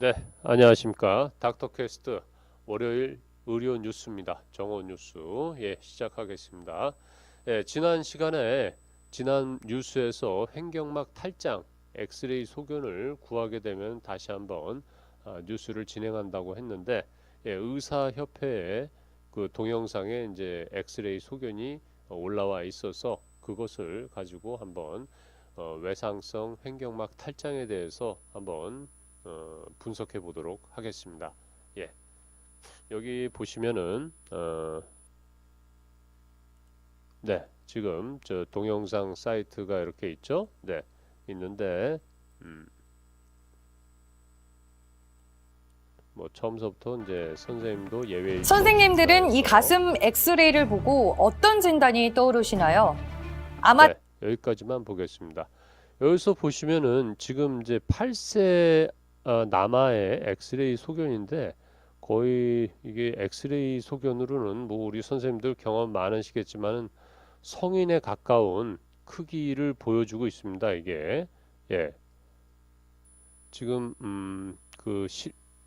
네, 안녕하십니까. 닥터캐스트 월요일 의료 뉴스입니다. 정원 뉴스. 예, 시작하겠습니다. 예, 지난 시간에 지난 뉴스에서 횡격막 탈장 엑스레이 소견을 구하게 되면 다시 한번 아, 뉴스를 진행한다고 했는데 예, 의사협회에 그 동영상에 이제 엑스레이 소견이 어, 올라와 있어서 그것을 가지고 한번 어, 외상성 횡격막 탈장에 대해서 한번 어, 분석해 보도록 하겠습니다. 예. 여기 보시면은 어, 네, 지금 저 동영상 사이트가 이렇게 있죠? 네, 있는데 음, 뭐 처음서부터 이제 선생님도 예외 선생님들은 이 가슴 엑스레이를 보고 어떤 진단이 떠오르시나요? 아마 네, 여기까지만 보겠습니다. 여기서 보시면은 지금 이제 8세 어, 남아의 엑스레이 소견인데 거의 이게 엑스레이 소견으로는 뭐 우리 선생님들 경험 많으시겠지만은 성인에 가까운 크기를 보여주고 있습니다. 이게 예. 지금 음그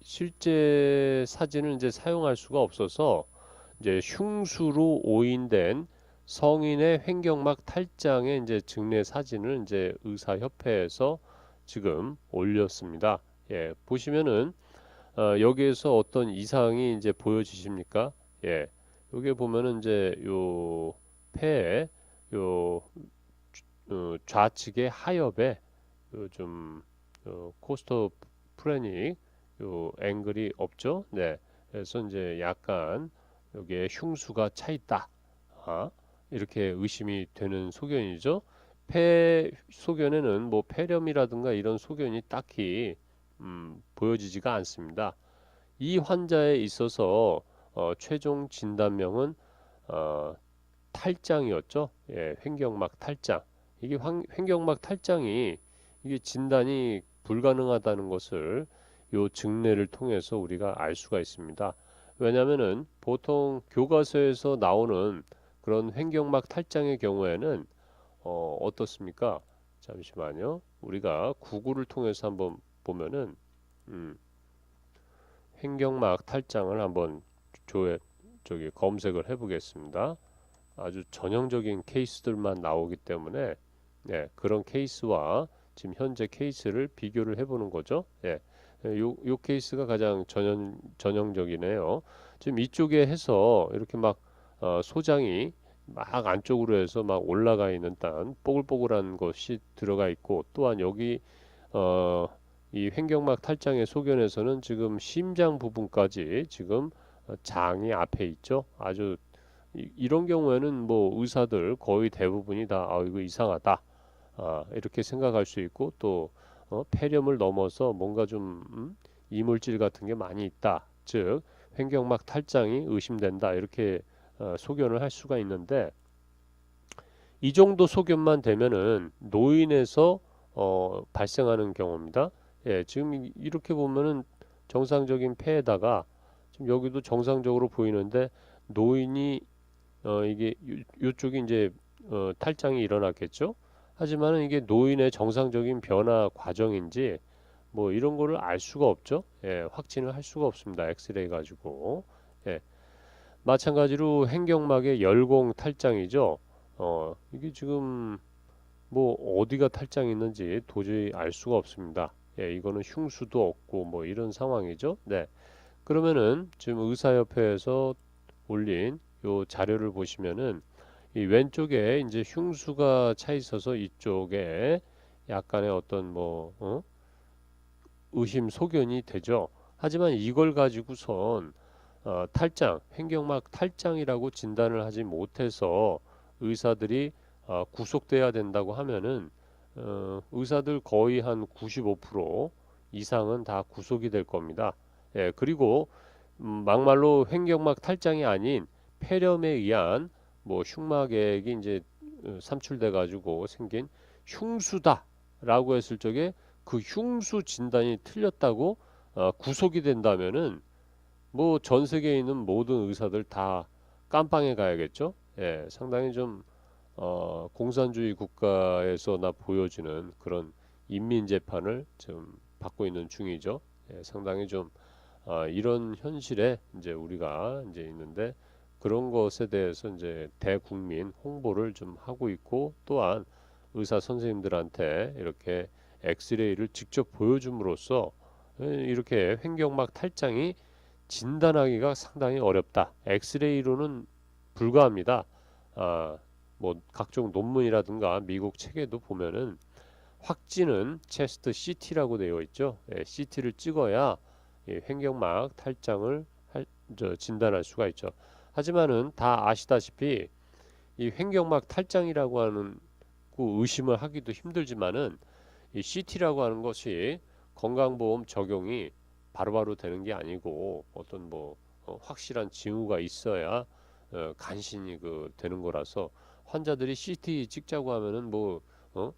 실제 사진을 이제 사용할 수가 없어서 이제 흉수로 오인된 성인의 횡격막 탈장의 이제 증례 사진을 이제 의사협회에서 지금 올렸습니다. 예, 보시면은 어, 여기에서 어떤 이상이 이제 보여지십니까? 예, 여기 보면은 이제 요 폐에 요 어, 좌측의 하엽에 요좀 어, 코스토 프레닉 요 앵글이 없죠? 네, 그래서 이제 약간 여기에 흉수가 차 있다. 아, 이렇게 의심이 되는 소견이죠. 폐 소견에는 뭐 폐렴이라든가 이런 소견이 딱히 음, 보여지지가 않습니다. 이 환자에 있어서 어, 최종 진단명은 어, 탈장이었죠. 예, 횡격막 탈장. 이게 황, 횡격막 탈장이 이게 진단이 불가능하다는 것을 요 증례를 통해서 우리가 알 수가 있습니다. 왜냐하면은 보통 교과서에서 나오는 그런 횡격막 탈장의 경우에는 어, 어떻습니까? 잠시만요. 우리가 구글을 통해서 한번 보면은 음, 횡격막 탈장을 한번 조회 저기 검색을 해보겠습니다. 아주 전형적인 케이스들만 나오기 때문에 네, 그런 케이스와 지금 현재 케이스를 비교를 해보는 거죠. 예, 요, 요 케이스가 가장 전형 전형적이네요. 지금 이쪽에 해서 이렇게 막 어, 소장이 막 안쪽으로 해서 막 올라가 있는 단 뽀글뽀글한 것이 들어가 있고 또한 여기 어, 이 횡격막 탈장의 소견에서는 지금 심장 부분까지 지금 장이 앞에 있죠. 아주 이, 런 경우에는 뭐 의사들 거의 대부분이 다 아, 이거 이상하다 아, 이렇게 생각할 수 있고 또 어, 폐렴을 넘어서 뭔가 좀 음, 이물질 같은 게 많이 있다. 즉 횡격막 탈장이 의심된다 이렇게 어, 소견을 할 수가 있는데 이 정도 소견만 되면은 노인에서 어, 발생하는 경우입니다. 예, 지금 이렇게 보면은 정상적인 폐에다가 지금 여기도 정상적으로 보이는데 노인이 어 이게 요, 요쪽이 이제 어, 탈장이 일어났겠죠. 하지만은 이게 노인의 정상적인 변화 과정인지 뭐 이런 거를 알 수가 없죠. 예, 확진을 할 수가 없습니다. 엑스레이 가지고. 예. 마찬가지로 횡격막의 열공 탈장이죠. 어, 이게 지금 뭐 어디가 탈장이 있는지 도저히 알 수가 없습니다. 예, 이거는 흉수도 없고 뭐 이런 상황이죠. 네. 그러면은 지금 의사협회에서 올린 요 자료를 보시면은 이 왼쪽에 이제 흉수가 차 있어서 이쪽에 약간의 어떤 뭐 어? 의심 소견이 되죠. 하지만 이걸 가지고선 어, 탈장, 횡격막 탈장이라고 진단을 하지 못해서 의사들이 어, 구속돼야 된다고 하면은 어, 의사들 거의 한 95% 이상은 다 구속이 될 겁니다. 예, 그리고 음, 막말로 횡격막 탈장이 아닌 폐렴에 의한 뭐 흉막액이 이제 어, 삼출돼 가지고 생긴 흉수다라고 했을 적에 그 흉수 진단이 틀렸다고 어, 구속이 된다면은 뭐 전 세계에 있는 모든 의사들 다 깜빵에 가야겠죠. 예, 상당히 좀 어, 공산주의 국가에서나 보여지는 그런 인민 재판을 좀 받고 있는 중이죠. 예, 상당히 좀 아, 이런 현실에 이제 우리가 이제 있는데 그런 것에 대해서 이제 대국민 홍보를 좀 하고 있고 또한 의사 선생님들한테 이렇게 엑스레이를 직접 보여줌으로써 예, 이렇게 횡격막 탈장이 진단하기가 상당히 어렵다. 엑스레이로는 불가합니다. 아, 뭐 각종 논문이라든가 미국 책에도 보면은 확진은 체스트 CT라고 되어 있죠. 예, CT를 찍어야 이 횡격막 탈장을 할, 저, 진단할 수가 있죠. 하지만은 다 아시다시피 이 횡격막 탈장이라고 하는 그 의심을 하기도 힘들지만은 이 CT라고 하는 것이 건강보험 적용이 바로바로 되는 게 아니고 어떤 뭐 어, 확실한 징후가 있어야 어, 간신히 그 되는 거라서 환자들이 CT 찍자고 하면은 뭐 어?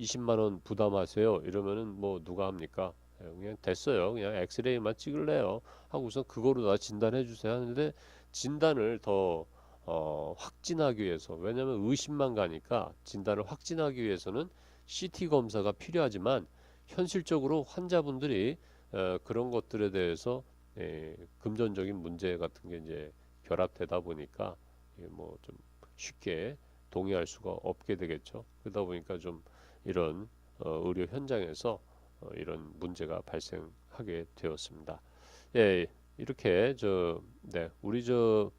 20만 원 부담하세요 이러면은 뭐 누가 합니까? 예, 그냥 됐어요. 그냥 엑스레이만 찍을래요. 하고서 그거로 다 진단해 주세요 하는데 진단을 더 어, 확진하기 위해서 왜냐하면 의심만 가니까 진단을 확진하기 위해서는 CT 검사가 필요하지만 현실적으로 환자분들이 어, 그런 것들에 대해서 예, 금전적인 문제 같은 게 이제 결합되다 보니까 뭐좀 쉽게 동의할 수가 없게 되겠죠. 그러다 보니까 좀 이런 어, 의료 현장에서 어, 이런 문제가 발생하게 되었습니다. 예, 이렇게 저 네, 우리 저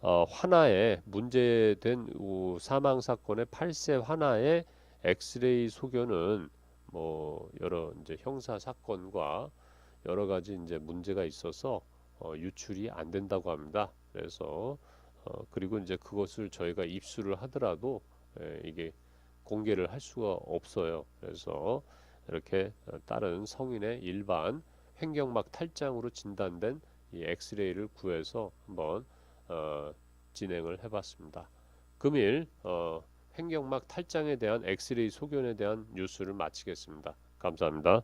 어, 화나에 문제된 우, 사망 사건의 8세 화나의 엑스레이 소견은 뭐 여러 이제 형사 사건과 여러 가지 이제 문제가 있어서 어, 유출이 안 된다고 합니다. 그래서 어, 그리고 이제 그것을 저희가 입수를 하더라도 예, 이게 공개를 할 수가 없어요. 그래서 이렇게 어, 다른 성인의 일반 횡격막 탈장으로 진단된 이 엑스레이를 구해서 한번 어, 진행을 해봤습니다. 금일 어, 횡격막 탈장에 대한 엑스레이 소견에 대한 뉴스를 마치겠습니다. 감사합니다.